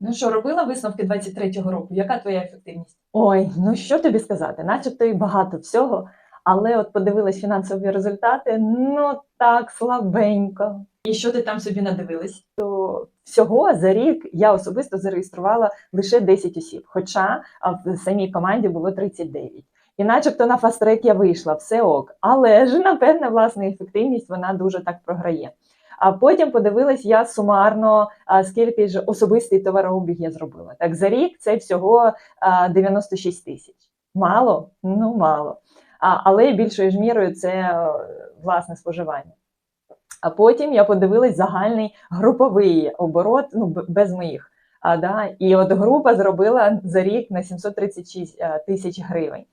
Ну що, робила висновки 23-го року? Яка твоя ефективність? Ой, ну що тобі сказати? Начебто і багато всього, але от подивилась фінансові результати, ну так слабенько. І що ти там собі надивилась? То Всього за рік я особисто зареєструвала лише 10 осіб, хоча в самій команді було 39. І начебто на фаст-трек я вийшла, все ок. Але ж, напевне, власна ефективність вона дуже так програє. А потім подивилась я сумарно, скільки ж особистий товарообіг я зробила. Так, за рік це всього 96 тисяч. Мало? Ну, мало. Але більшою ж мірою це е, власне споживання. А потім я подивилась загальний груповий оборот, ну без моїх. А, да, і от група зробила за рік на 736 е, тисяч гривень.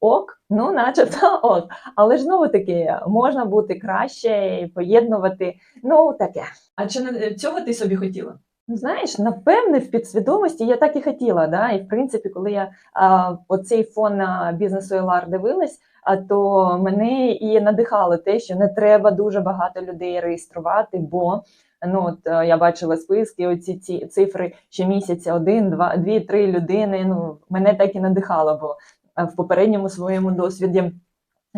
Ок, ну начебто ок. Але ж знову таки можна бути краще, і поєднувати. Ну таке. А чи не цього ти собі хотіла? Ну, Знаєш, напевне, в підсвідомості я так і хотіла. Да? І в принципі, коли я а, оцей фон на бізнесу LR дивилась, а то мене і надихало те, що не треба дуже багато людей реєструвати, бо ну от е, я бачила списки, оці ці цифри щомісяця один, два, дві, три людини. Ну мене так і надихало, бо е, в попередньому своєму досвіді.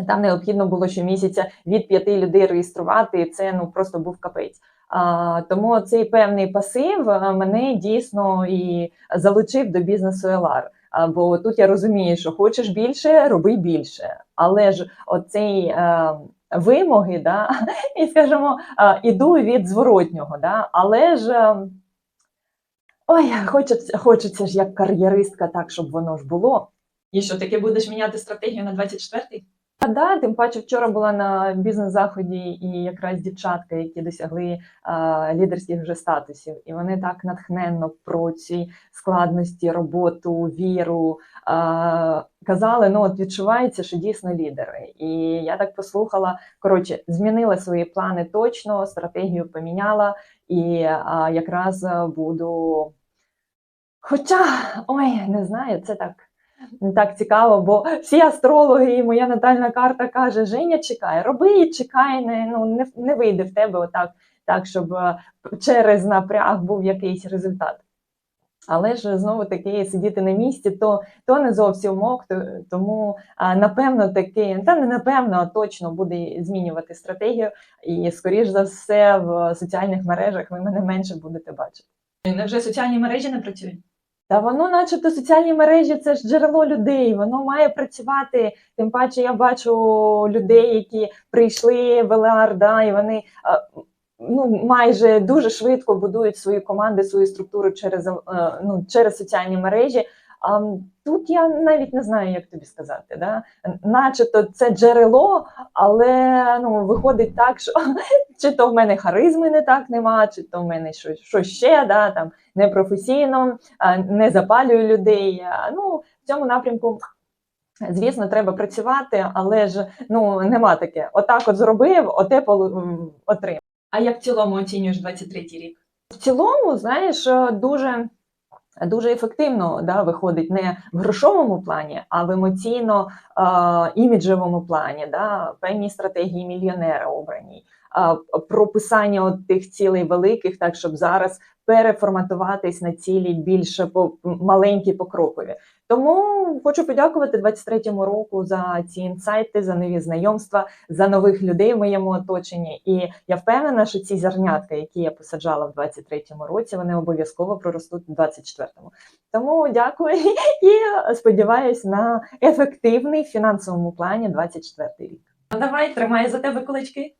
Там необхідно було щомісяця від п'яти людей реєструвати, і це ну просто був капець. А, тому цей певний пасив мене дійсно і залучив до бізнесу LR. Бо тут я розумію, що хочеш більше, роби більше. Але ж оцей е, вимоги, да, і скажімо, е, іду від зворотнього, да, але ж. е, Ой, хочеться, хочеться ж як кар'єристка, так, щоб воно ж було. І що таки будеш міняти стратегію на 24-й? Да, тим паче вчора була на бізнес-заході і якраз дівчатка, які досягли а, лідерських вже статусів, і вони так натхненно про ці складності, роботу, віру а, казали. Ну от відчувається, що дійсно лідери. І я так послухала. Коротше, змінила свої плани точно, стратегію поміняла, і а, якраз буду. Хоча, ой, не знаю, це так. Так цікаво, бо всі астрологи і моя натальна карта каже: Женя, чекай, роби і чекай, не, ну, не, не вийде в тебе отак, так, щоб е, через напряг був якийсь результат. Але ж знову таки сидіти на місці, то, то не зовсім ок, то, тому а, напевно таки, та не напевно, а точно буде змінювати стратегію, і скоріш за все в соціальних мережах ви мене менше будете бачити. Невже соціальні мережі не працюють? Та воно, начебто, соціальні мережі це ж джерело людей, воно має працювати. Тим паче, я бачу людей, які прийшли в ЛР, да, і вони ну, майже дуже швидко будують свої команди, свою структуру через, е, ну, через соціальні мережі. Тут я навіть не знаю, як тобі сказати. Да? Начебто це джерело, але ну, виходить так, що чи то в мене харизми не так нема, чи то в мене щось, щось ще, да, там, непрофесійно, не запалюю людей. Ну, в цьому напрямку, звісно, треба працювати, але ж ну, нема таке. Отак от зробив, оте отримав. А як в цілому оцінюєш 23-й рік? В цілому, знаєш, е, дуже. Дуже ефективно да, виходить не в грошовому плані, а в емоційно е, іміджевому плані, да, певні стратегії мільйонера обрані, е, прописання от тих цілей великих, так щоб зараз переформатуватись на цілі більше маленькі покрокові. Тому хочу подякувати 23-му року за ці інсайти, за нові знайомства, за нових людей в моєму оточенні. І я впевнена, що ці зернятка, які я посаджала в 23-му році, вони обов'язково проростуть в 24-му. Тому дякую і сподіваюся на ефективний в фінансовому плані 24-й рік. Ну давай, тримай за тебе кулачки.